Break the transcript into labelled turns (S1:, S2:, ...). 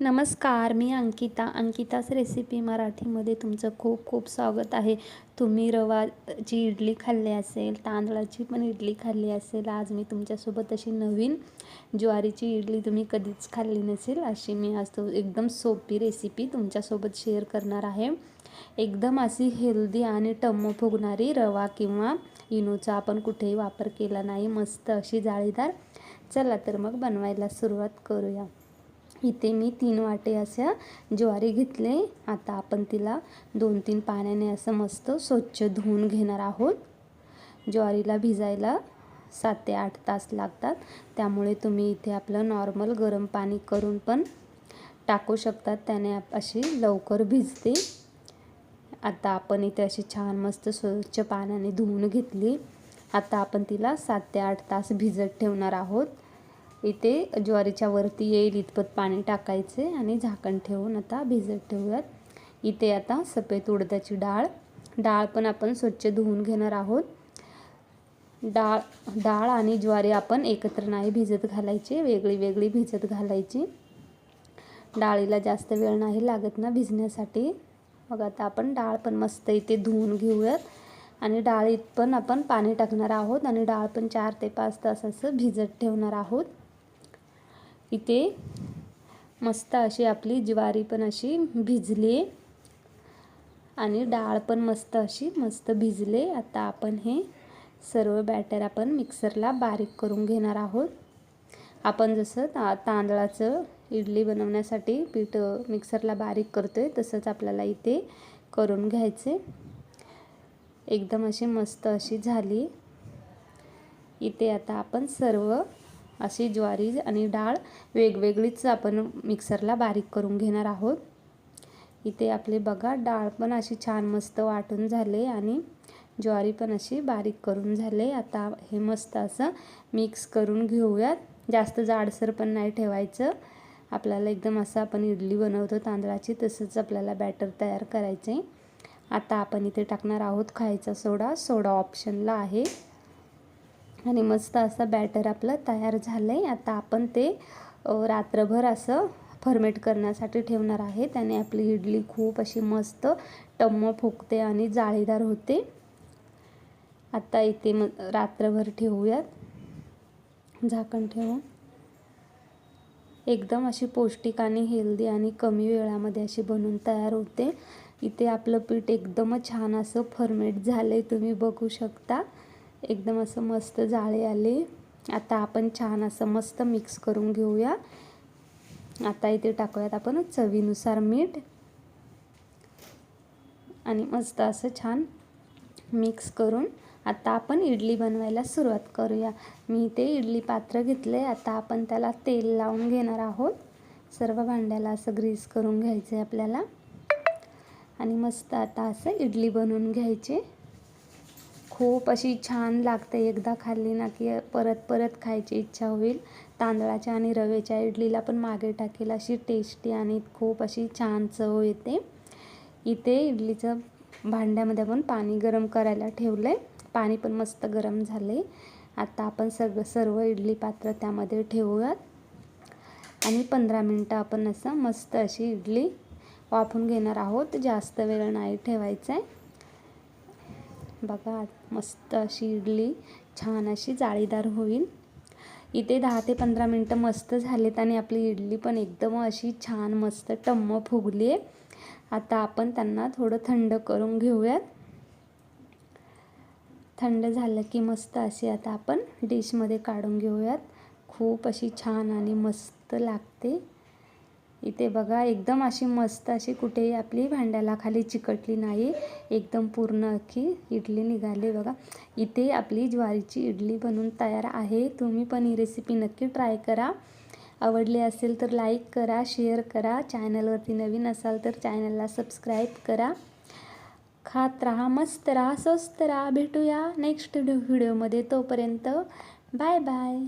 S1: नमस्कार मी अंकिता. अंकिताच रेसिपी मराठीमध्ये तुमचं खूप खूप स्वागत आहे. तुम्ही रवाची इडली खाल्ली असेल तांदळाची पण इडली खाल्ली असेल आज मी तुमच्यासोबत अशी नवीन ज्वारीची इडली तुम्ही कधीच खाल्ली नसेल अशी मी आज तो एकदम सोपी रेसिपी तुमच्यासोबत शेअर करणार आहे. एकदम अशी हेल्दी आणि टम्म फुगणारी रवा किंवा इनोचा आपण कुठेही वापर केला नाही मस्त अशी जाळीदार. चला तर मग बनवायला सुरुवात करूया. इथे मी तीन वाटे अशा ज्वारी घेतले. आता आपण तिला दोन तीन पाण्याने असं मस्त स्वच्छ धुवून घेणार आहोत. ज्वारीला भिजायला सात ते आठ तास लागतात. त्यामुळे तुम्ही इथे आपलं नॉर्मल गरम पाणी करून पण टाकू शकतात. त्याने अशी लवकर भिजते. आता आपण इथे अशी छान मस्त स्वच्छ पाण्याने धुवून घेतली. आता आपण तिला सात ते आठ तास भिजत ठेवणार आहोत. इथे ज्वारीच्या वरती येईल इतपत पाणी टाकायचे आणि झाकण ठेवून आता भिजत ठेवूयात. इथे आता सफेद उडदाची डाळ. डाळ पण आपण स्वच्छ धुवून घेणार आहोत. डाळ डाळ आणि ज्वारी आपण एकत्र नाही भिजत घालायची वेगळी वेगळी भिजत घालायची. डाळीला जास्त वेळ नाही लागत ना भिजण्यासाठी. मग आता आपण डाळ पण मस्त इथे धुवून घेऊयात. आणि डाळीत पण आपण पाणी टाकणार आहोत आणि डाळ पण चार ते पाच तास असं भिजत ठेवणार आहोत. इथे मस्त अशी आपली ज्वारी पण अशी भिजली. आणि डाळ पण मस्त अशी मस्त भिजले. आता आपण हे सर्व बॅटर आपण मिक्सरला बारीक करून घेणार आहोत. आपण जसं ता तांदळाचं इडली बनवण्यासाठी पीठ मिक्सरला बारीक करतो आहे तसंच आपल्याला इथे करून घ्यायचे. एकदम अशी मस्त अशी झाली. इथे आता आपण सर्व अशी ज्वारी आणि डाळ वेगवेगळीच आपण मिक्सरला बारीक करून घेणार आहोत. इथे आपले बघा डाळ पण अशी छान मस्त वाटून झाले आणि ज्वारी पण अशी बारीक करून झाले. आता हे मस्त असं मिक्स करून घेऊयात. जास्त जाडसर पण नाही ठेवायचं. आपल्याला एकदम असं आपण इडली बनवतो तांदळाची तसंच आपल्याला बॅटर तयार करायचं आहे आता आपण इथे टाकणार आहोत खायचा सोडा. सोडा ऑप्शनला आहे. आणि मस्त असं बॅटर आपलं तयार झालं आहे आता आपण ते रात्रभर असं फर्मेट करण्यासाठी ठेवणार आहे. त्याने आपली इडली खूप अशी मस्त टम्म फुगते आणि जाळीदार होते. आता इथे म रात्रभर ठेवूयात. झाकण ठेवून. एकदम अशी पौष्टिक आणि हेल्दी आणि कमी वेळामध्ये अशी बनवून तयार होते. इथे आपलं पीठ एकदमच छान असं फर्मेट झालं आहे तुम्ही बघू शकता. एकदम असं मस्त जाळे आले. आता आपण छान असं मस्त मिक्स करून घेऊया. आता इथे टाकूयात आपण चवीनुसार मीठ. आणि मस्त असं छान मिक्स करून आता आपण इडली बनवायला सुरुवात करूया. मी इथे इडली पात्र घेतले आता आपण त्याला तेल लावून घेणार आहोत. सर्व भांड्याला असं ग्रीस करून घ्यायचं आहे आपल्याला. आणि मस्त आता असं इडली बनवून घ्यायचे. खूप अशी छान लागते एकदा खाल्ली ना की परत परत खायची इच्छा होईल. तांदळाच्या आणि रव्याच्या इडलीला पण मागे टाकेल अशी टेस्टी आणि खूप अशी छान चव येते. इथे इडलीचं भांड्यामध्ये आपण पाणी गरम करायला ठेवलं आहे पाणी पण मस्त गरम झाले आता आपण सग सर्व इडली पात्र त्यामध्ये ठेवूयात. आणि पंधरा मिनटं आपण असं मस्त अशी इडली वाफून घेणार आहोत. जास्त वेळ नाही ठेवायचं आहे बघा मस्त अशी इडली छान अशी जाळीदार होईल. इथे दहा ते पंधरा मिनटं मस्त झालेत आणि आपली इडली पण एकदम अशी छान मस्त टम्म फुगली आहे. आता आपण त्यांना थोडं थंड करून घेऊयात. थंड झालं की मस्त अशी आता आपण डिशमध्ये काढून घेऊयात. खूप अशी छान आणि मस्त लागते. इथे बघा एकदम अशी मस्त अशी कुठेही आपली भांड्याला खाली चिकटली नाही. एकदम पूर्ण अख्खी इडली निघाली बघा. इथे आपली ज्वारीची इडली बनून तयार आहे. तुम्ही पण ही रेसिपी नक्की ट्राय करा. आवडली असेल तर लाईक करा शेअर करा. चॅनलवरती नवीन असाल तर चॅनलला सबस्क्राईब करा. खात राहा मस्त राहा स्वस्त राहा. भेटूया नेक्स्ट व्हिडिओमध्ये तोपर्यंत बाय बाय